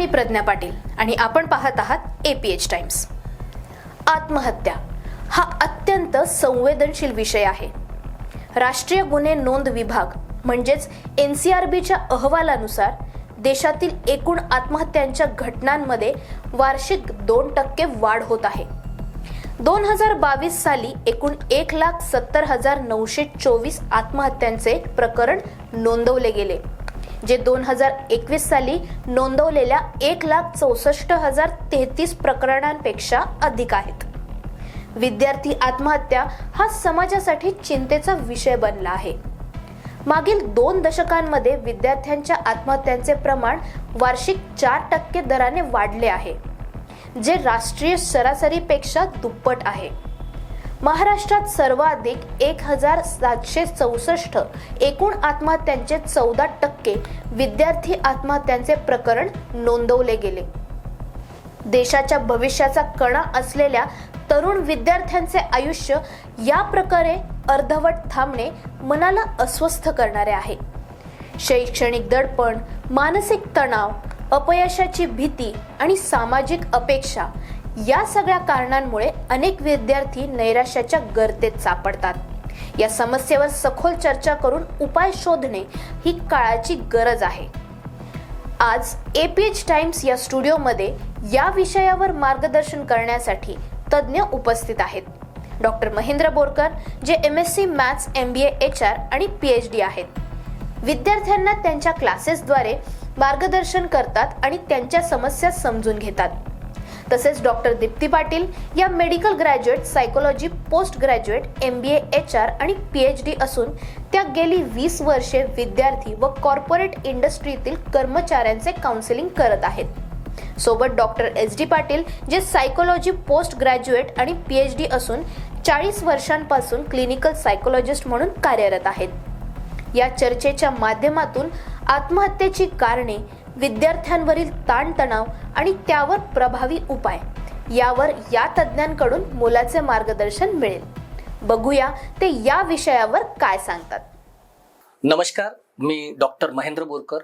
मी प्रज्ञा पाटील आणि आपण पाहत आहात एपीएच टाइम्स आत्महत्या हा अत्यंत संवेदनशील विषय आहे. राष्ट्रीय गुन्हे नोंद विभाग म्हणजेच एन सी आर बीच्या अहवालानुसार देशातील एकूण आत्महत्यांच्या घटनांमध्ये वार्षिक दोन टक्के वाढ होत आहे. दोन हजार बावीस साली एकूण एक लाख सत्तर हजार नऊशे चोवीस आत्महत्यांचे प्रकरण नोंदवले गेले. जे दोन हजार एकवीस साली नोंदवलेल्या एक लाख चौसष्ट हजार तेहतीस प्रकरणांपेक्षा अधिक आहेत. विद्यार्थी आत्महत्या हा समाजासाठी चिंतेचा विषय बनला आहे. मागील दोन दशकांमध्ये विद्यार्थ्यांच्या आत्महत्यांचे प्रमाण वार्षिक चार टक्के दराने वाढले आहे जे राष्ट्रीय सरासरीपेक्षा दुप्पट आहे. महाराष्ट्रात सर्वाधिक एक हजार सातशे चौसष्ट एकूण आत्महत्यांचे चौदा टक्के विद्यार्थी आत्महत्यांचे प्रकरण नोंदवले गेले. देशाच्या भविष्याचा कणा असलेल्या तरुण विद्यार्थ्यांचे आयुष्य या प्रकारे अर्धवट थांबणे मनाला अस्वस्थ करणारे आहे. शैक्षणिक दडपण मानसिक तणाव अपयशाची भीती आणि सामाजिक अपेक्षा या सगळ्या कारणांमुळे अनेक विद्यार्थी नैराश्याच्या गर्तेत सापडतात. या समस्येवर सखोल चर्चा करून उपाय शोधणे ही काळाची गरज आहे. आज ए पी एच टाइम्स या स्टुडिओमध्ये या विषयावर मार्गदर्शन करण्यासाठी तज्ज्ञ उपस्थित आहेत. डॉक्टर महेंद्र बोरकर जे M S C maths M B H R आणि पी एच डी आहेत. विद्यार्थ्यांना त्यांच्या क्लासेसद्वारे मार्गदर्शन करतात आणि त्यांच्या समस्या समजून घेतात. तसेच डॉक्टर दीप्ती पाटील या medical graduate psychology post graduate M B H R आणि पी एच डी असून त्या गेली वीस वर्षे विद्यार्थी व कॉर्पोरेट इंडस्ट्रीतील कर्मचाऱ्यांचे काउन्सिलिंग करत आहेत. सोबत डॉक्टर एस डी पाटील जे सायकोलॉजी पोस्ट ग्रॅज्युएट आणि पी एच डी असून चाळीस वर्षांपासून क्लिनिकल सायकोलॉजिस्ट म्हणून कार्यरत आहेत. या चर्चेच्या माध्यमातून आत्महत्येची कारणे विद्यार्थ्यांवरील ताणतणाव आणि त्यावर प्रभावी उपाय. यावर या तज्ज्ञांकडून मोलाचे मार्गदर्शन मिळेल. बघूया ते या विषयावर काय सांगतात. नमस्कार मी डॉक्टर महेंद्र बोरकर.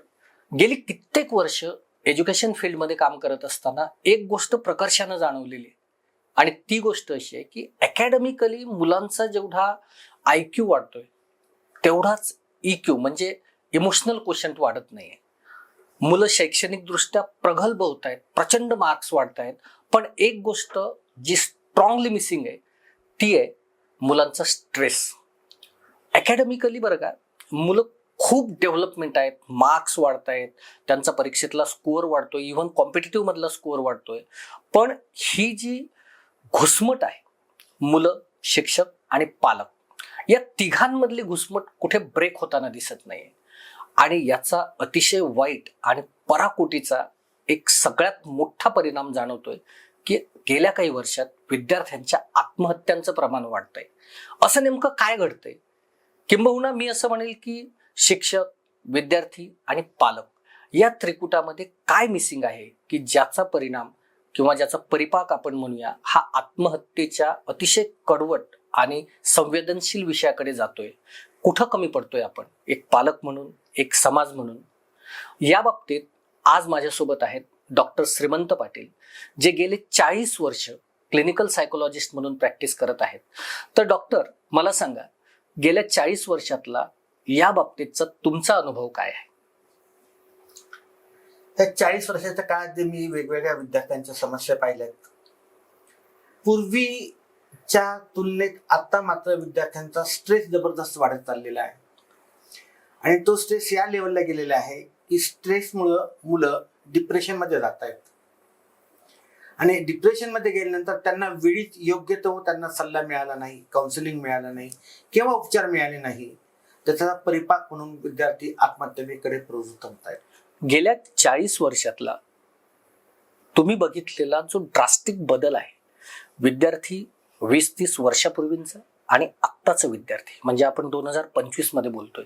गेली कित्येक वर्ष एज्युकेशन फील्डमध्ये काम करत असताना एक गोष्ट प्रकर्षानं जाणवलेली आहे. आणि ती गोष्ट अशी आहे की अकॅडमिकली मुलांचा जेवढा आय क्यू वाढतोय तेवढाच ई क्यू म्हणजे इमोशनल क्वेश्चन वाढत नाही आहे मुलं शैक्षणिकदृष्ट्या प्रगल्भ होत आहेत प्रचंड मार्क्स वाढत आहेत पण एक गोष्ट जी स्ट्रॉंगली मिसिंग आहे ती आहे मुलांचा स्ट्रेस अकॅडमिकली बरं का मुलं खूप डेव्हलपमेंट आहेत मार्क्स वाढत आहेत त्यांचा परीक्षेतला स्कोअर वाढतोय इव्हन कॉम्पिटेटिव्हमधला स्कोअर वाढतोय. पण ही जी घुसमट आहे मुलं शिक्षक आणि पालक या तिघांमधली घुसमट कुठे ब्रेक होताना दिसत नाही आणि याचा अतिशय वाईट आणि पराकोटीचा एक सगळ्यात मोठा परिणाम जाणवतोय की गेल्या काही वर्षात विद्यार्थ्यांच्या आत्महत्यांचं प्रमाण वाढतंय. असं नेमकं काय घडतंय? किंबहुना मी असं म्हणेल की शिक्षक विद्यार्थी आणि पालक या त्रिकुटामध्ये काय मिसिंग आहे? की ज्याचा परिणाम किंवा ज्याचा परिपाक आपण म्हणूया हा आत्महत्येच्या अतिशय कडवट आणि संवेदनशील विषयाकडे जातोय. कुठं कमी पडतोय आपण? एक पालक म्हणून एक समाज म्हणून. या बाबतीत आज माझ्यासोबत आहेत डॉक्टर श्रीमंत पाटील जे गेले चाळीस वर्ष क्लिनिकल सायकोलॉजिस्ट म्हणून प्रॅक्टिस करत आहेत. तर डॉक्टर मला सांगा गेल्या चाळीस वर्षातला या बाबतीतचा तुमचा अनुभव काय आहे? त्या चाळीस वर्षाच्या काळात जे मी वेगवेगळ्या विद्यार्थ्यांच्या समस्या पाहिल्यात च्या तुलनेत आता मात्र विद्यार्थ्यांचा स्ट्रेस जबरदस्त वाढत चाललेला आहे. आणि तो स्ट्रेस या लेवलला गेलेला आहे की स्ट्रेसमुळं मुलं डिप्रेशनमध्ये जात आहेत आणि डिप्रेशनमध्ये गेल्यानंतर त्यांना वेळीच योग्य तो त्यांना सल्ला मिळाला नाही काउन्सिलिंग मिळालं नाही किंवा उपचार मिळाले नाही. त्याचा परिपाक म्हणून विद्यार्थी आत्महत्येकडे प्रवृत्त होत आहेत गेल्या चाळीस वर्षातला तुम्ही बघितलेला जो ड्रास्टिक बदल आहे विद्यार्थी वीस तीस वर्षापूर्वींचा आणि आत्ताचं विद्यार्थी. म्हणजे आपण दोन हजार पंचवीसमध्ये बोलतोय.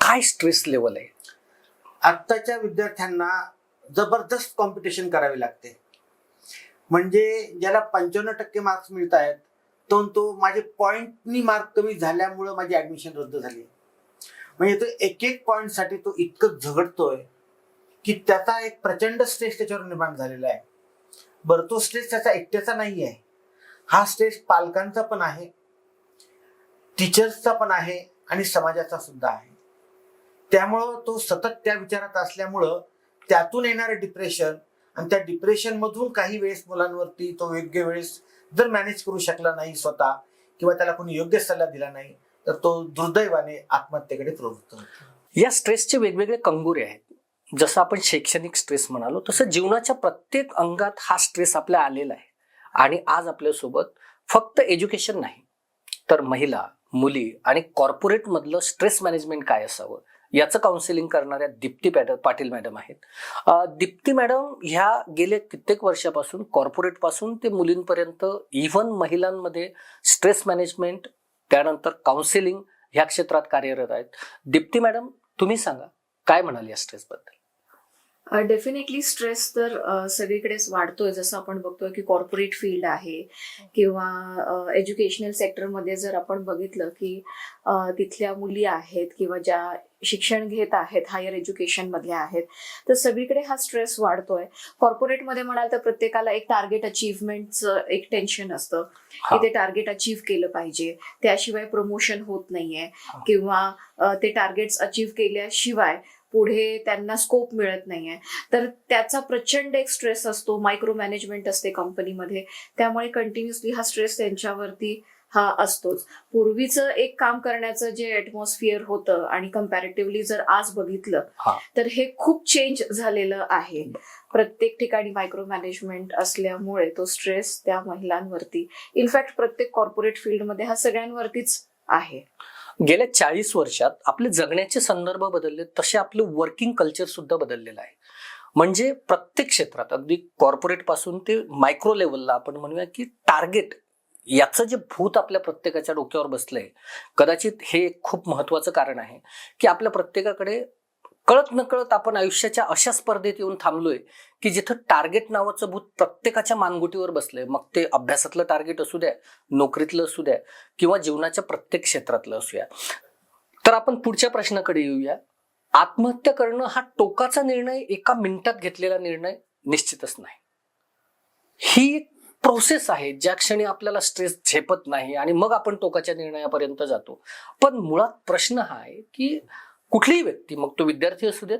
काय स्ट्रेस लेवल आहे? आत्ताच्या विद्यार्थ्यांना जबरदस्त कॉम्पिटिशन करावी लागते. म्हणजे ज्याला पंच्याण्णव टक्के मार्क्स मिळत आहेत तो तो माझे पॉईंटनी मार्क कमी झाल्यामुळं माझी ऍडमिशन रद्द झाली म्हणजे तो एक एक पॉईंटसाठी तो इतकं झगडतोय की त्याचा एक प्रचंड स्ट्रेस त्याच्यावर निर्माण झालेला आहे. बरं तो स्ट्रेस त्याचा एकट्याचा नाही आहे हा स्ट्रेस पालकांचा पण आहे टीचर्सचा पण आहे आणि समाजाचा सुद्धा आहे. त्यामुळं तो सतत त्या विचारात असल्यामुळं त्यातून येणारं डिप्रेशन आणि त्या डिप्रेशनमधून काही वेळेस मुलांवरती तो योग्य वेळेस जर मॅनेज करू शकला नाही स्वतः किंवा त्याला कोणी योग्य सल्ला दिला नाही तर तो दुर्दैवाने आत्महत्येकडे प्रवृत्त होतो. या स्ट्रेसचे वेगवेगळे कंगुरे आहेत. जसं आपण शैक्षणिक स्ट्रेस म्हणालो तसं जीवनाच्या प्रत्येक अंगात हा स्ट्रेस आपल्या आलेला आहे. आणि आज आपल्यासोबत फक्त एज्युकेशन नाही तर महिला मुली आणि कॉर्पोरेटमधलं स्ट्रेस मॅनेजमेंट काय असावं? याचं काउन्सिलिंग करणाऱ्या दीप्ती पॅट पाटील मॅडम आहेत. दीप्ती मॅडम ह्या गेल्या कित्येक वर्षापासून कॉर्पोरेटपासून ते मुलींपर्यंत इव्हन महिलांमध्ये स्ट्रेस मॅनेजमेंट त्यानंतर काउन्सिलिंग ह्या क्षेत्रात कार्यरत आहेत. दीप्ती मॅडम तुम्ही सांगा काय म्हणाल या स्ट्रेसबद्दल डेफिनेटली स्ट्रेस तर सगळीकडेच वाढतोय जसं आपण बघतोय की कॉर्पोरेट फील्ड आहे किंवा एज्युकेशनल सेक्टरमध्ये जर आपण बघितलं की तिथल्या मुली आहेत किंवा ज्या शिक्षण घेत आहेत हायर एज्युकेशन मधल्या आहेत तर सगळीकडे हा स्ट्रेस वाढतोय कॉर्पोरेटमध्ये म्हणाल तर प्रत्येकाला एक टार्गेट अचीवमेंटचं एक टेन्शन असतं. की ते टार्गेट अचीव केलं पाहिजे त्याशिवाय प्रमोशन होत नाहीये. किंवा ते टार्गेट्स अचीव केल्याशिवाय पुढे त्यांना स्कोप मिळत नाहीये. तर त्याचा प्रचंड एक स्ट्रेस असतो मायक्रो मॅनेजमेंट असते कंपनीमध्ये त्यामुळे कंटिन्युअसली हा स्ट्रेस त्यांच्यावरती हा असतोच. पूर्वीचं एक काम करण्याचं जे ऍटमॉस्फिअर होतं आणि कम्पॅरेटिव्हली जर आज बघितलं. तर हे खूप चेंज झालेलं आहे. प्रत्येक ठिकाणी मायक्रो मॅनेजमेंट असल्यामुळे तो स्ट्रेस त्या महिलांवरती. इनफॅक्ट प्रत्येक कॉर्पोरेट फील्डमध्ये हा सगळ्यांवरतीच आहे. गेल्या चाळीस वर्षात आपले जगण्याचे संदर्भ बदलले तसे आपलं वर्किंग कल्चर सुद्धा बदललेलं आहे. म्हणजे प्रत्येक क्षेत्रात अगदी कॉर्पोरेटपासून ते मायक्रो लेवलला आपण म्हणूया की टार्गेट याचं जे भूत आपल्या प्रत्येकाच्या डोक्यावर बसलंय कदाचित हे एक खूप महत्वाचं कारण आहे की आपल्या प्रत्येकाकडे कळत नकळत आपण आयुष्याच्या अशा स्पर्धेत येऊन थांबलोय की जिथं टार्गेट नावाचं भूत प्रत्येकाच्या मानगुटीवर बसलंय. मग ते अभ्यासातलं टार्गेट असू द्या नोकरीतलं असू द्या किंवा जीवनाच्या प्रत्येक क्षेत्रातलं असूया तर आपण पुढच्या प्रश्नाकडे येऊया. आत्महत्या करणं हा टोकाचा निर्णय एका मिनिटात घेतलेला निर्णय निश्चितच नाही. ही एक प्रोसेस आहे ज्या क्षणी आपल्याला स्ट्रेस झेपत नाही आणि मग आपण टोकाच्या निर्णयापर्यंत जातो. पण मुळात प्रश्न हा आहे की कुठलीही व्यक्ती मग तो विद्यार्थी असू देत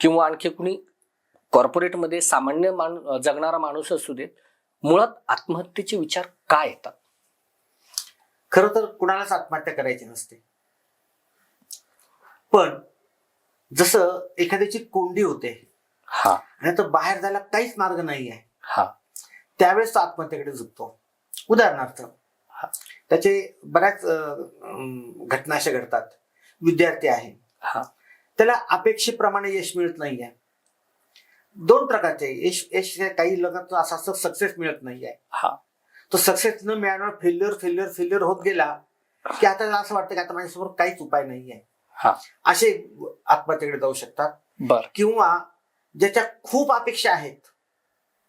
किंवा आणखी कुणी कॉर्पोरेटमध्ये सामान्य मान जगणारा माणूस असू देत मुळात आत्महत्येचे विचार काय येतात? खरं तर कुणालाच आत्महत्या करायची नसते. पण जसं एखाद्याची कोंडी होते हा. आणि तो बाहेर जायला काहीच मार्ग नाही आहे हा. त्यावेळेस तो आत्महत्येकडे झुकतो. उदाहरणार्थ हा. त्याचे बऱ्याच घटना अशा घडतात. विद्यार्थी आहे. हा. त्याला अपेक्षेप्रमाणे यश मिळत नाहीये. दोन प्रकारचे यश यश काही लोकांना असं असं सक्सेस मिळत नाहीये. हा. तो सक्सेस न मिळाल्यावर फेल्युअर फेल्युअर फेल्युअर होत गेला की आता असं वाटतं की आता माझ्यासमोर काहीच उपाय नाहीये. हा. असे आत्महत्येकडे जाऊ शकतात. बर. किंवा ज्याच्या खूप अपेक्षा आहेत.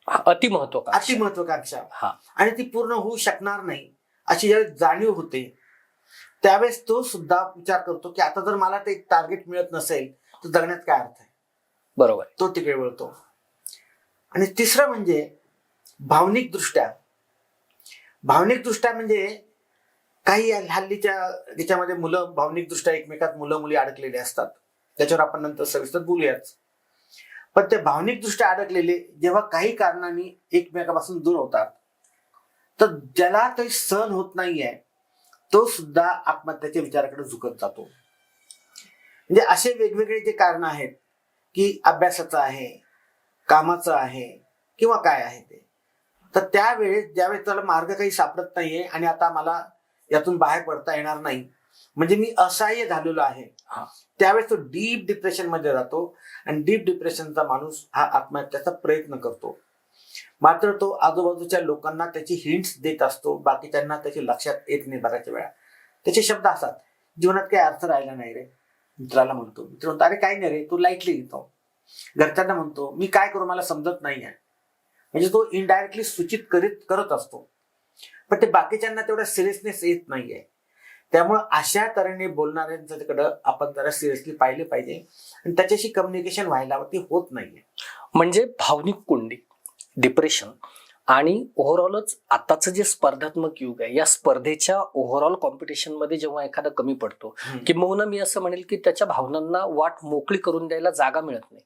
अति महत्वाकांक्षा. अतिमहत्वाकांक्षा हा. आणि ती पूर्ण होऊ शकणार नाही अशी जाणीव होते त्यावेळेस तो सुद्धा विचार करतो की आता जर मला ते टार्गेट मिळत नसेल तर जगण्यात काय अर्थ आहे? बरोबर. तो तिकडे वळतो. आणि तिसरं म्हणजे भावनिक दृष्ट्या भावनिक दृष्ट्या म्हणजे काही हल्लीच्या याच्यामध्ये मुलं भावनिक दृष्ट्या एकमेकात मुलं मुली अडकलेले असतात. त्याच्यावर आपण नंतर सविस्तर बोलूयाच पण ते भावनिक दृष्ट्या अडकलेले जेव्हा काही कारणांनी एकमेकापासून दूर होतात तर ज्याला काही सहन होत नाहीये तो सुद्धा आत्महत्याच्या विचाराकडे झुकत जातो. म्हणजे असे वेगवेगळे जे कारण आहेत की अभ्यासाचं आहे कामाचं आहे किंवा काय आहे ते. तर त्यावेळेस ज्यावेळेस त्याला मार्ग काही सापडत नाहीये आणि आता मला यातून बाहेर पडता येणार नाही म्हणजे मी असहाय्य झालेलो आहे. त्यावेळेस तो डीप डिप्रेशनमध्ये जातो आणि डीप डिप्रेशनचा माणूस हा आत्महत्याचा प्रयत्न करतो. मात्र तो आजूबाजूच्या लोकांना त्याची हिंट्स देत असतो. बाकीच्यांना त्याची लक्षात येत नाही बऱ्याच वेळा. त्याचे शब्द असतात. जीवनात काही अर्थ राहिला नाही रे. मित्राला म्हणतो. मित्र म्हणतो अरे काही नाही रे. तू लाईटली घेतो घरच्यांना म्हणतो मी काय करू? मला समजत नाही आहे. म्हणजे तो इनडायरेक्टली सूचित करीत करत असतो. पण ते बाकीच्यांना तेवढा सिरियसनेस येत नाहीये. त्यामुळं अशा तऱ्हेने बोलणाऱ्यांच्याकडं आपण जरा सिरियसली पाहिले पाहिजे. आणि त्याच्याशी कम्युनिकेशन व्हायला ते होत नाहीये. म्हणजे भावनिक कोंडी. डिप्रेशन आणि ओव्हरऑलच आताचं जे स्पर्धात्मक युग आहे या स्पर्धेच्या ओव्हरऑल कॉम्पिटिशनमध्ये जेव्हा एखादा कमी पडतो किंबहुना मी असं म्हणेल की त्याच्या भावनांना वाट मोकळी करून द्यायला जागा मिळत नाही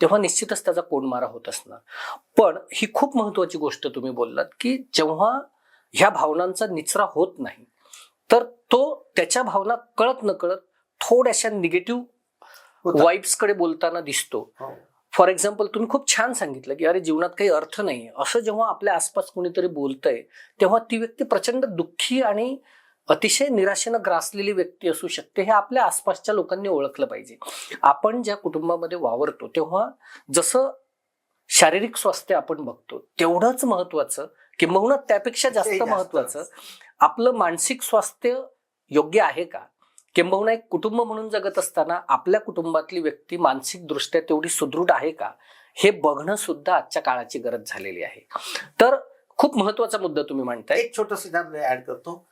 तेव्हा निश्चितच त्याचा कोंडमारा होत असणार पण ही खूप महत्वाची गोष्ट तुम्ही बोललात की जेव्हा ह्या भावनांचा निचरा होत नाही तर तो त्याच्या भावना कळत न कळत थोड्याशा निगेटिव्ह होतात. वाईब्सकडे बोलताना दिसतो हो. फॉर एक्झाम्पल तुम्ही खूप छान सांगितलं की अरे जीवनात काही अर्थ नाही असं जेव्हा आपल्या आसपास कोणीतरी बोलतंय तेव्हा ती व्यक्ती प्रचंड दुःखी आणि अतिशय निराशेनं ग्रासलेली व्यक्ती असू शकते हे आपल्या आसपासच्या लोकांनी ओळखलं पाहिजे. आपण ज्या कुटुंबामध्ये वावरतो तेव्हा जसं शारीरिक स्वास्थ्य आपण बघतो तेवढंच महत्वाचं किंबहुना त्यापेक्षा जास्त. महत्वाचं आपलं मानसिक स्वास्थ्य योग्य आहे का? किंबहुना एक कुटुंब म्हणून जगत असताना आपल्या कुटुंबातली व्यक्ती मानसिक दृष्ट्या तेवढी सुदृढ आहे का हे बघणं सुद्धा आजच्या काळाची गरज झालेली आहे. तर खूप महत्त्वाचा मुद्दा तुम्ही मांडताय एक छोटस ऍड करतो.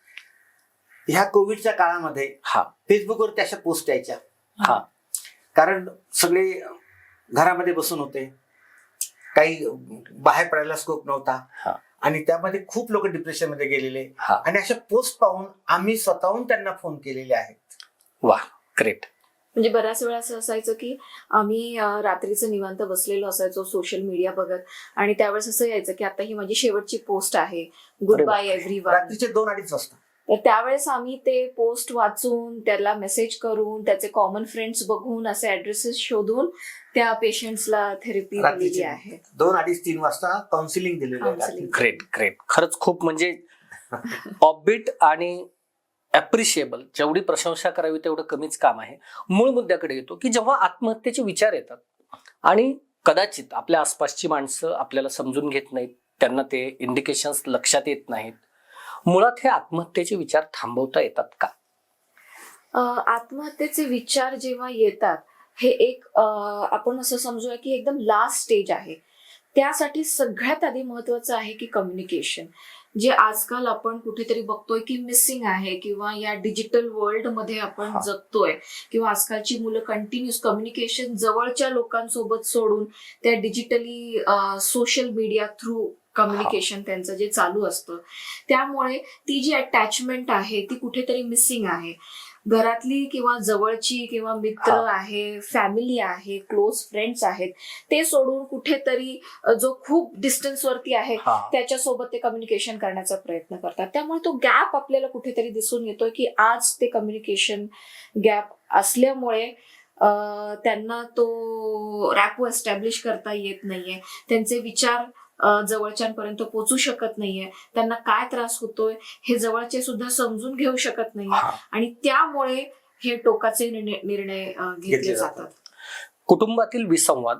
ह्या कोविडच्या काळामध्ये हा. फेसबुकवरती अशा पोस्ट यायच्या. हा. कारण सगळे घरामध्ये बसून होते. काही बाहेर पडायला स्कोप नव्हता. हा. आणि त्यामध्ये खूप लोक डिप्रेशनमध्ये गेलेले. हा. आणि अशा पोस्ट पाहून आम्ही स्वतःहून त्यांना फोन केलेले आहेत. वा ग्रेट म्हणजे बऱ्याच वेळा असं असायचं की आम्ही रात्रीचं निवांत बसलेलो असायचो सोशल मीडिया बघत आणि त्यावेळेस असं यायचं की आता ही माझी शेवटची पोस्ट आहे. गुड बाय एव्हरी रात्रीचे दोन अडीच वाजता. तर त्यावेळेस आम्ही ते पोस्ट वाचून त्याला मेसेज करून त्याचे कॉमन फ्रेंड्स बघून असे ऍड्रेसेस शोधून त्या पेशंट्सला थेरपी दिलेली आहे. दोन अडीच तीन वाजता काउन्सिलिंग दिलेलं. ग्रेट ग्रेट खरंच खूप म्हणजे ऑबिट आणि ॲप्रिशिएबल जेवढी प्रशंसा करावी तेवढं कमीच काम आहे. मूळ मुद्द्याकडे येतो की जेव्हा आत्महत्येचे विचार येतात आणि कदाचित आपल्या आसपासची माणसं आपल्याला समजून घेत नाहीत त्यांना ते इंडिकेशन्स लक्षात येत नाहीत मुळात हे आत्महत्येचे विचार थांबवता येतात का? आत्महत्येचे विचार जेव्हा येतात हे एक आपण असं समजूया की एकदम लास्ट स्टेज आहे. त्यासाठी सगळ्यात आधी महत्वाचं आहे की कम्युनिकेशन जे आजकाल आपण कुठेतरी बघतोय की मिसिंग आहे किंवा या डिजिटल वर्ल्डमध्ये आपण. जगतोय किंवा आजकालची मुलं कंटिन्युअस कम्युनिकेशन जवळच्या लोकांसोबत सोडून त्या digitally social media through communication त्यांचं जे चालू असतं. त्यामुळे ती जी अटॅचमेंट आहे ती कुठेतरी मिसिंग आहे. घरातली किंवा जवळची किंवा मित्र. आहे फॅमिली आहे क्लोज फ्रेंड्स आहेत ते सोडून कुठेतरी जो खूप डिस्टन्स वरती आहे त्याच्यासोबत ते कम्युनिकेशन करण्याचा प्रयत्न करतात. त्यामुळे तो गॅप आपल्याला कुठेतरी दिसून येतोय की आज ते कम्युनिकेशन गॅप असल्यामुळे त्यांना तो रॅपो एस्टॅब्लिश करता येत नाहीये. त्यांचे विचार जवळच्यांपर्यंत पोचू शकत नाहीये. त्यांना काय त्रास होतोय हे जवळचे सुद्धा समजून घेऊ शकत नाहीये. आणि त्यामुळे हे टोकाचे निर्णय घेतले. जातात. कुटुंबातील विसंवाद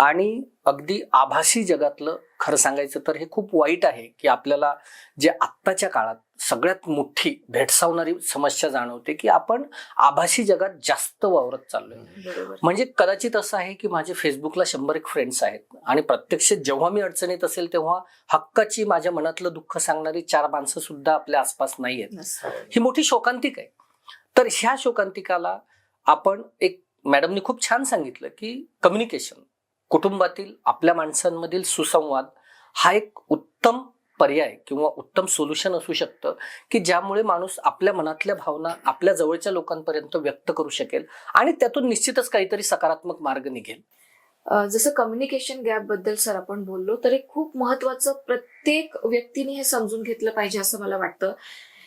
आणि अगदी आभासी जगातलं खरं सांगायचं तर हे खूप वाईट आहे की आपल्याला जे आत्ताच्या काळात सगळ्यात मोठी भेडसावणारी समस्या जाणवते की आपण आभासी जगात जास्त वावरत चाललोय. म्हणजे कदाचित असं आहे की माझे फेसबुकला शंभर एक फ्रेंड्स आहेत आणि प्रत्यक्ष जेव्हा मी अडचणीत असेल तेव्हा हक्काची माझ्या मनातलं दुःख सांगणारी चार माणसं सुद्धा आपल्या आसपास नाही आहेत. ही मोठी शोकांतिक आहे. तर ह्या शोकांतिकाला आपण एक मॅडमनी खूप छान सांगितलं की कम्युनिकेशन कुटुंबातील आपल्या माणसांमधील सुसंवाद हा एक उत्तम पर्याय किंवा उत्तम सोल्युशन असू शकतं की ज्यामुळे माणूस आपल्या मनातल्या भावना आपल्या जवळच्या लोकांपर्यंत व्यक्त करू शकेल आणि त्यातून निश्चितच काहीतरी सकारात्मक मार्ग निघेल. जसं कम्युनिकेशन गॅपबद्दल सर आपण बोललो तर एक खूप महत्वाचं प्रत्येक व्यक्तीने हे समजून घेतलं पाहिजे असं मला वाटतं.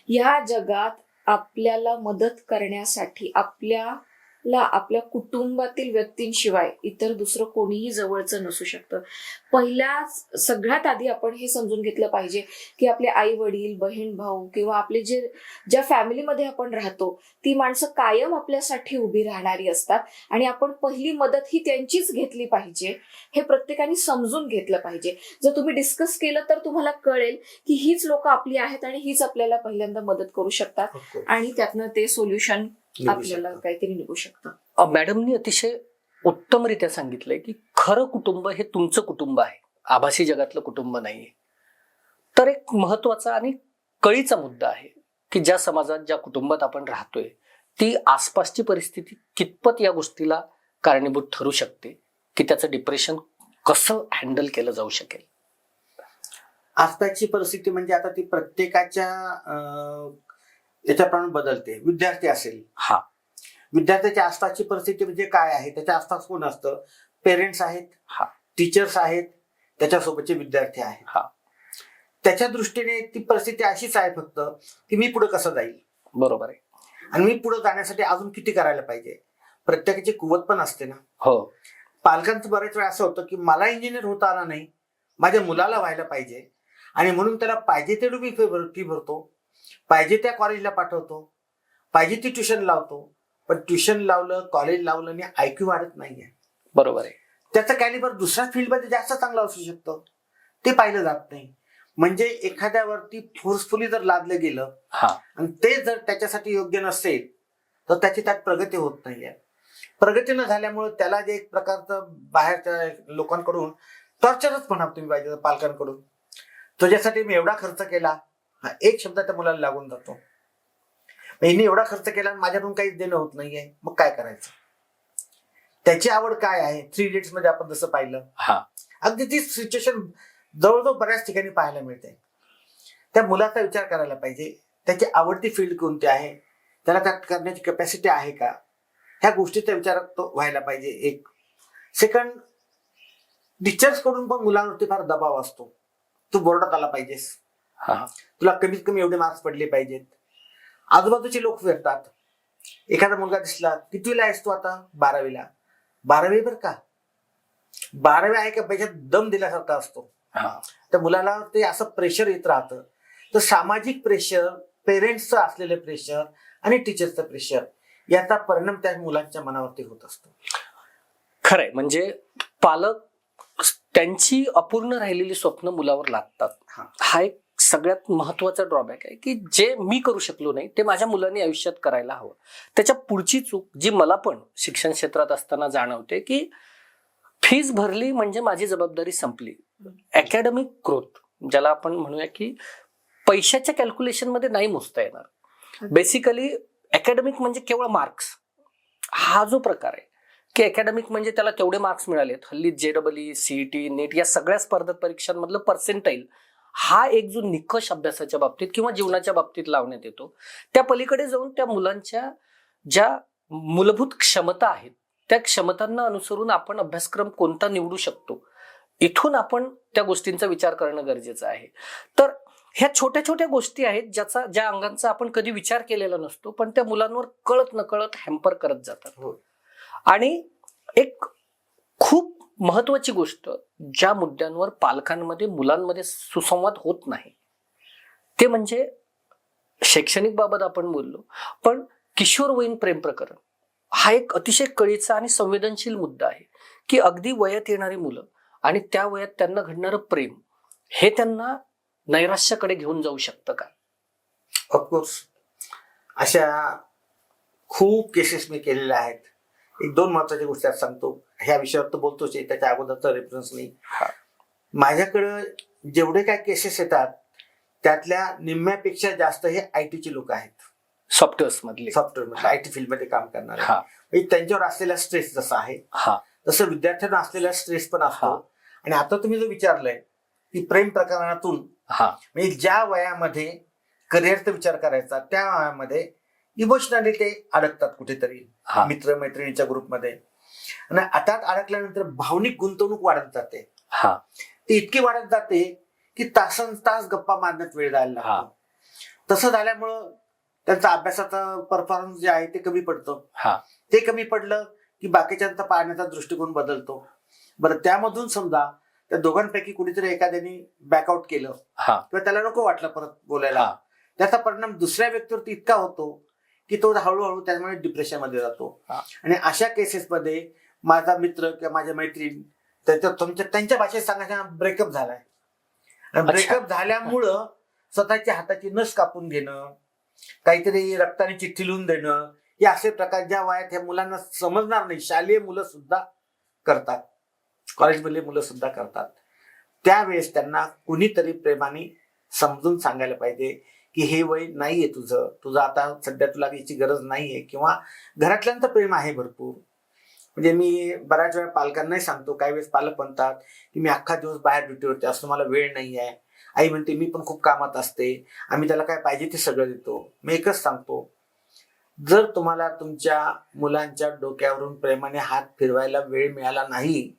या जगात आपल्याला मदत करण्यासाठी आपल्या आपल्याला आपल्या कुटुंबातील व्यक्तींशिवाय इतर दुसरं कोणीही जवळचं नसू शकतं. पहिल्या सगळ्यात आधी आपण हे समजून घेतलं पाहिजे की आपले आई वडील बहीण भाऊ किंवा आपले जे ज्या फॅमिलीमध्ये आपण राहतो ती माणसं कायम आपल्यासाठी उभी राहणारी असतात आणि आपण पहिली मदत ही त्यांचीच घेतली पाहिजे हे प्रत्येकाने समजून घेतलं पाहिजे. जर तुम्ही डिस्कस केलं तर तुम्हाला कळेल की हीच लोक आपली आहेत आणि हीच आपल्याला पहिल्यांदा मदत करू शकतात आणि त्यातनं ते सोल्युशन आपल्याला. काहीतरी निघू शकतं. मॅडमनी अतिशय उत्तमरित्या सांगितलंय की खरं कुटुंब हे तुमचं कुटुंब आहे. आभासी जगातलं कुटुंब नाहीये. तर एक महत्त्वाचा आणि कळीचा मुद्दा आहे की ज्या समाजात ज्या कुटुंबात आपण राहतोय ती आसपासची परिस्थिती कितपत या गोष्टीला कारणीभूत ठरू शकते की त्याचं डिप्रेशन कसं हँडल केलं जाऊ शकेल? आसपासची परिस्थिती म्हणजे आता ती प्रत्येकाच्या अं, याच्याप्रमाणे बदलते. विद्यार्थी असेल. हा. विद्यार्थ्याच्या आसपासची परिस्थिती म्हणजे काय आहे? त्याच्या आसपास कोण असतं? पेरेंट्स आहेत. हा. टीचर्स आहेत. त्याच्यासोबतचे विद्यार्थी आहेत. हा. त्याच्या दृष्टीने ती परिस्थिती अशीच आहे फक्त की मी पुढे कसं जाईल? बरोबर आहे. आणि मी पुढे जाण्यासाठी अजून किती करायला पाहिजे? प्रत्येकाची कुवत पण असते ना. हो. पालकांचं बरेच वेळा असं होतं की मला इंजिनियर होता आला नाही. माझ्या मुलाला व्हायला पाहिजे. आणि म्हणून त्याला पाहिजे तेवढी मी फी भरतो. पाहिजे त्या कॉलेजला पाठवतो. पाहिजे ती ट्युशन लावतो. पण ट्युशन लावलं कॉलेज लावलं आणि आयक्यू वाढत नाहीये. बरोबर आहे. त्याचं कॅलिबर दुसऱ्या फील्डमध्ये जास्त चांगलं असू शकतं. ते पाहिलं जात नाही. म्हणजे एखाद्यावरती फोर्सफुली जर लादलं गेलं हा. आणि ते जर त्याच्यासाठी योग्य नसेल तर त्याची त्यात प्रगती होत नाहीये. प्रगती न झाल्यामुळे त्याला जे एक प्रकारचं बाहेरच्या लोकांकडून टॉर्चरच म्हणा तुम्ही पाहिजे पालकांकडून. तुझ्यासाठी मी एवढा खर्च केला हा एक शब्द त्या मुलाला लागून जातो. हिने एवढा खर्च केला आणि माझ्याकडून काहीच देणं होत नाहीये. मग काय करायचं? त्याची आवड काय आहे? थ्री डेट्समध्ये आपण जसं पाहिलं. हा. अगदी ती सिच्युएशन जवळजवळ बऱ्याच ठिकाणी पाहायला मिळते. त्या मुलाचा विचार करायला पाहिजे. त्याची आवडती फील्ड कोणती आहे? त्याला त्यात करण्याची कॅपॅसिटी आहे का? ह्या गोष्टीचा विचार तो व्हायला पाहिजे. एक. सेकंड टीचर्सकडून पण मुलांवरती फार दबाव असतो. तू बोर्डात आला पाहिजेस. तुला कमीत कमी एवढे मार्क्स पडले पाहिजेत. आजूबाजूचे लोक फिरतात. एखादा मुलगा दिसला कितवीला आहेस तू आता? बारावीला. बारावी बर का? बारावी आहे का पैशात दम दिल्यासारखा असतो. हा. त्या मुलाला ते असं प्रेशर येत राहतं. तर सामाजिक प्रेशर पेरेंट्सचं असलेलं प्रेशर आणि टीचरचं प्रेशर याचा परिणाम त्या मुलांच्या मनावरती होत असतो. खरंय. म्हणजे पालक त्यांची अपूर्ण राहिलेली स्वप्न मुलावर लादतात हा. हा एक सगळ्यात महत्त्वाचा ड्रॉबॅक आहे की जे मी करू शकलो नाही ते माझ्या मुलांनी आयुष्यात करायला हवं. त्याच्या पुढची चूक जी मला पण शिक्षण क्षेत्रात असताना जाणवते की फीज भरली म्हणजे माझी जबाबदारी संपली. अकॅडमिक ग्रोथ ज्याला आपण म्हणूया की पैशाच्या कॅल्क्युलेशनमध्ये नाही मोजता येणार. बेसिकली अकॅडमिक म्हणजे केवळ मार्क्स हा जो प्रकार आहे की अकॅडमिक म्हणजे त्याला तेवढे मार्क्स मिळालेत. हल्ली जे डबल ई सीईटी नीट या सगळ्या स्पर्धा परीक्षांमधलं पर्सेंटाईल हा एक जो निकष अभ्यासाच्या बाबतीत किंवा जीवनाच्या बाबतीत लावण्यात येतो त्या पलीकडे जाऊन त्या मुलांच्या ज्या मूलभूत क्षमता आहेत त्या क्षमतांना अनुसरून आपण अभ्यासक्रम कोणता निवडू शकतो इथून आपण त्या गोष्टींचा विचार करणं गरजेचं आहे तर ह्या छोट्या छोट्या गोष्टी आहेत ज्याचा ज्या अंगांचा आपण कधी विचार केलेला नसतो पण त्या मुलांवर कळत नकळत हॅम्पर करत जातात हो. आणि एक खूप महत्वाची गोष्ट ज्या मुद्द्यांवर पालकांमध्ये मुलांमध्ये सुसंवाद होत नाही. ते म्हणजे शैक्षणिक बाबत आपण बोललो पण किशोरवयीन प्रेम प्रकरण. हा एक अतिशय कळीचा आणि संवेदनशील मुद्दा आहे की अगदी वयात येणारी मुलं आणि त्या वयात त्यांना घडणारं प्रेम हे त्यांना नैराश्याकडे घेऊन जाऊ शकतं का? ऑफकोर्स अशा खूप केसेस मी केलेल्या आहेत. एक दोन महत्त्वाच्या गोष्टी आज सांगतो. ह्या विषयावर तर बोलतोच आहे, त्याच्या अगोदरचा रेफरन्स नाही. माझ्याकडं जेवढे काय केसेस येतात त्यातल्या निम्म्यापेक्षा जास्त हे आय टीचे लोक आहेत. सॉफ्टवेअर्स मधले. सॉफ्टवेअर आय टी फील्डमध्ये काम करणारे. हा. म्हणजे त्यांच्यावर असलेला स्ट्रेस जसा आहे हा. तसं विद्यार्थ्यांना असलेला स्ट्रेस पण असतो. आणि आता तुम्ही जो विचारलंय की प्रेम प्रकरणातून हा. म्हणजे ज्या वयामध्ये करिअरचा विचार करायचा त्या वयामध्ये इमोशनली ते अडकतात कुठेतरी. मित्र मैत्रिणीच्या ग्रुपमध्ये आणि आता अडकल्यानंतर भावनिक गुंतवणूक वाढत जाते. हा. ती इतकी वाढत जाते की तासन तास गप्पा मारण्यात वेळ जायला हा. लागतो. तसं झाल्यामुळं त्यांचा अभ्यासाचा परफॉर्मन्स जे आहे ते कमी पडतं. हा. ते कमी पडलं की बाकीच्यांचा पाहण्याचा दृष्टिकोन बदलतो. बरं त्यामधून समजा त्या दोघांपैकी कुणीतरी एखाद्याने बॅकआउट केलं हा. किंवा त्याला नको वाटलं परत बोलायला. हा. त्याचा परिणाम दुसऱ्या व्यक्तीवरती इतका होतो की तो हळूहळू त्यामुळे डिप्रेशनमध्ये जातो. आणि अशा केसेसमध्ये माझा मित्र किंवा माझ्या मैत्रीण त्याच्या तुमच्या त्यांच्या भाषेत सांगायचं ब्रेकअप झालाय. अच्छा. ब्रेकअप झाल्यामुळं स्वतःच्या हाताची नस कापून घेणं काहीतरी रक्ताने चिठ्ठी लिहून देणं हे असे प्रकार ज्या वयात ह्या मुलांना समजणार नाही. शालेय मुलं सुद्धा करतात. कॉलेजमधली मुलं सुद्धा करतात. त्यावेळेस त्यांना कुणीतरी प्रेमाने समजून सांगायला पाहिजे. की हे वय नाहीये तुझं. तुझं आता सध्या तुला याची गरज नाहीये. किंवा घरातल्यांचं प्रेम आहे भरपूर. म्हणजे मी बऱ्याच वेळा पालकांनाही सांगतो काही वेळेस पालक म्हणतात की मी अख्खा दिवस बाहेर ड्युटीवरती असतो मला वेळ नाही आहे आई म्हणते मी पण खूप कामात असते. आम्ही त्याला काय पाहिजे ते सगळं देतो. मी एकच सांगतो जर तुम्हाला तुमच्या मुलांच्या डोक्यावरून प्रेमाने हात फिरवायला वेळ मिळाला नाही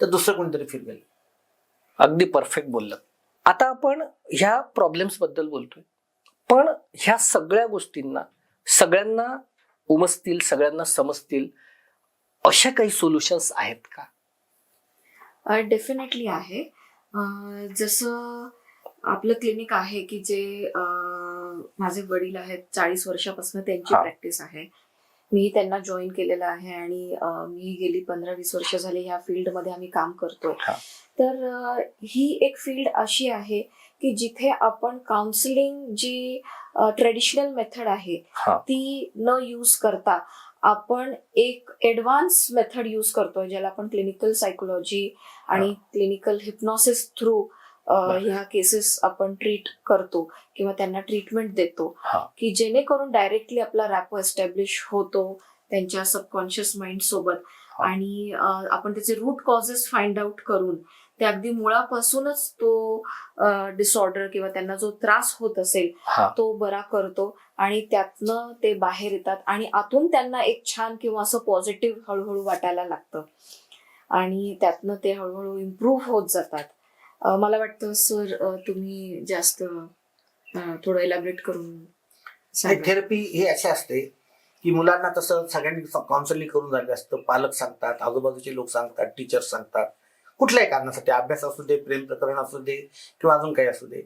तर दुसरं कोणतरी फिरवेल. अगदी परफेक्ट बोललं आता आपण ह्या प्रॉब्लेम्सबद्दल बोलतोय. पण ह्या सगळ्या गोष्टींना सगळ्यांना उमसतील सगळ्यांना समजतील अशा काही सोल्युशन्स आहेत का डेफिनेटली आहे जसं आपलं क्लिनिक आहे की जे माझे वडील आहेत चाळीस वर्षापासून त्यांची. प्रॅक्टिस आहे मी त्यांना जॉईन केलेलं आहे आणि मी गेली पंधरा वीस वर्ष झाली ह्या फील्डमध्ये आम्ही काम करतोय हा. तर ही एक फील्ड अशी आहे की जिथे आपण काउन्सिलिंग जी ट्रेडिशनल मेथड आहे ती न यूज करता आपण एक ऍडव्हान्स मेथड यूज करतोय ज्याला आपण क्लिनिकल सायकोलॉजी आणि क्लिनिकल हिप्नॉसिस थ्रू. ह्या केसेस आपण ट्रीट करतो किंवा त्यांना ट्रीटमेंट देतो. की जेणेकरून डायरेक्टली आपला रॅपो एस्टॅब्लिश होतो त्यांच्या सबकॉन्शियस माइंड सोबत. आणि आपण त्याचे रूट कॉजेस फाइंड आउट करून ते अगदी मुळापासूनच तो डिसऑर्डर किंवा त्यांना जो त्रास होत असेल तो बरा करतो आणि त्यातनं ते बाहेर येतात आणि आतून त्यांना एक छान किंवा असं पॉझिटिव्ह हळूहळू वाटायला लागतं. आणि त्यातनं ते हळूहळू इम्प्रूव्ह होत जातात. मला वाटतं सर तुम्ही जास्त थोडं इलॅबरेट करून. थेरपी हे असे असते की मुलांना तसं सगळ्यांनी काउन्सिलिंग करून झाले असतं पालक सांगतात आजूबाजूचे लोक सांगतात टीचर्स सांगतात. कुठल्याही कारणासाठी अभ्यास असू दे प्रेम प्रकरण असू दे किंवा अजून काही असू दे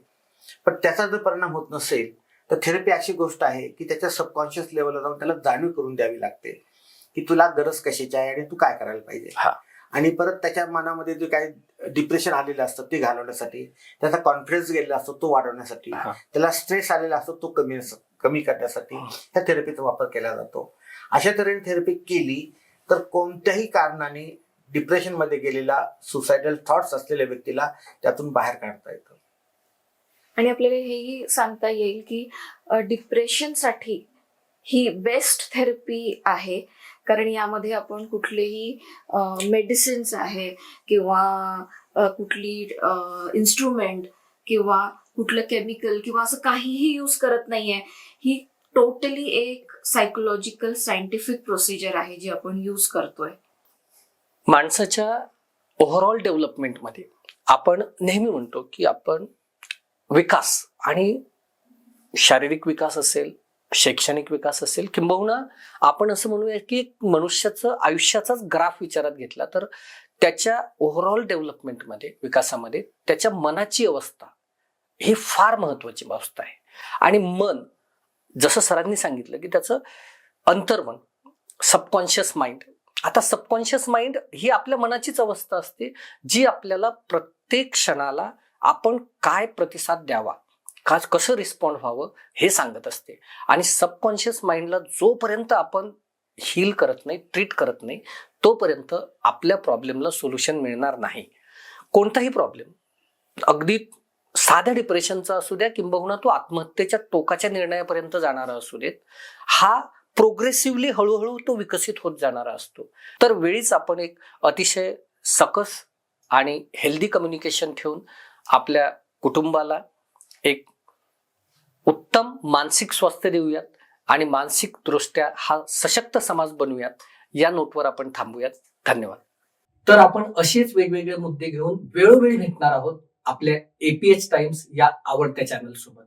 पण त्याचा जर परिणाम होत नसेल तर थेरपी अशी गोष्ट आहे की त्याच्या सबकॉन्शियस लेवलला जाऊन त्याला जाणीव करून द्यावी लागते की तुला गरज कशाची आहे आणि तू काय करायला पाहिजे. आणि परत त्याच्या मनामध्ये जे काही डिप्रेशन आलेलं असतं ते घालवण्यासाठी त्याचा कॉन्फिडन्स गेलेला असतो तो वाढवण्यासाठी. त्याला स्ट्रेस आलेला असतो तो कमी कमी करण्यासाठी ह्या थेरपीचा वापर केला जातो अशा तऱ्हेने थेरपी केली तर कोणत्याही कारणाने डिप्रेशनमध्ये गेलेला सुसायडल थॉट्स असलेल्या व्यक्तीला त्यातून बाहेर काढता येतं. आणि आपल्याला हेही सांगता येईल की डिप्रेशनसाठी ही बेस्ट थेरपी आहे. कारण यामध्ये आपण कुठलेही मेडिसिन्स आहे किंवा कुठली इन्स्ट्रुमेंट किंवा कुठलं केमिकल किंवा असं काहीही यूज करत नाहीये. ही टोटली एक सायकोलॉजिकल सायंटिफिक प्रोसिजर आहे जी आपण यूज करतोय. माणसाच्या ओव्हरऑल डेव्हलपमेंटमध्ये आपण नेहमी म्हणतो की आपण विकास आणि शारीरिक विकास असेल शैक्षणिक विकास असेल किंबहुना आपण असं म्हणूया की एक मनुष्याचं आयुष्याचाच ग्राफ विचारात घेतला तर त्याच्या ओव्हरऑल डेव्हलपमेंटमध्ये विकासामध्ये त्याच्या मनाची अवस्था ही फार महत्वाची अवस्था आहे. आणि मन जसं सरांनी सांगितलं की त्याचं अंतर्मन सबकॉन्शियस माइंड आता सबकॉन्शियस माइंड ही आपल्या मनाचीच अवस्था असते जी आपल्याला प्रत्येक क्षणाला आपण काय प्रतिसाद द्यावा का कसं रिस्पॉन्ड व्हावं हे सांगत असते. आणि सबकॉन्शियस माइंडला जोपर्यंत आपण हील करत नाही ट्रीट करत नाही तोपर्यंत आपल्या प्रॉब्लेमला सोल्युशन मिळणार नाही. कोणताही प्रॉब्लेम अगदी साध्या डिप्रेशनचा असू द्या किंबहुना तो आत्महत्येच्या टोकाच्या निर्णयापर्यंत जाणारा असू देत हा प्रोग्रेसिव्हली हळूहळू तो विकसित होत जाणारा असतो. तर वेळीच आपण एक अतिशय सकस आणि हेल्दी कम्युनिकेशन ठेवून आपल्या कुटुंबाला एक उत्तम मानसिक स्वास्थ्य देऊयात आणि मानसिक दृष्ट्या हा सशक्त समाज बनवूयात. या नोटवर आपण थांबूयात. धन्यवाद. तर आपण असेच वेगवेगळे मुद्दे घेऊन वेळोवेळी भेटणार आहोत आपल्या एपीएच टाइम्स या आवडत्या चॅनल सोबत.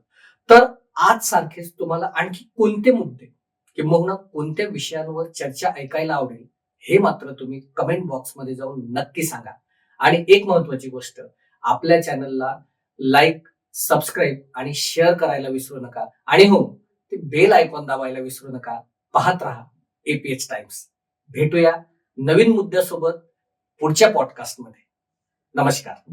तर आज सारखेच तुम्हाला आणखी कोणते मुद्दे किंबहुना कोणत्या विषयांवर चर्चा ऐकायला आवडेल हे मात्र तुम्ही कमेंट बॉक्समध्ये जाऊन नक्की सांगा. आणि एक महत्वाची गोष्ट आपल्या चॅनलला लाईक सबस्क्राईब आणि शेअर करायला विसरू नका. आणि हो ते बेल आयकॉन दाबायला विसरू नका. पाहत राहा एपीएच टाइम्स भेटूया नवीन मुद्द्यासोबत पुढच्या पॉडकास्टमध्ये नमस्कार.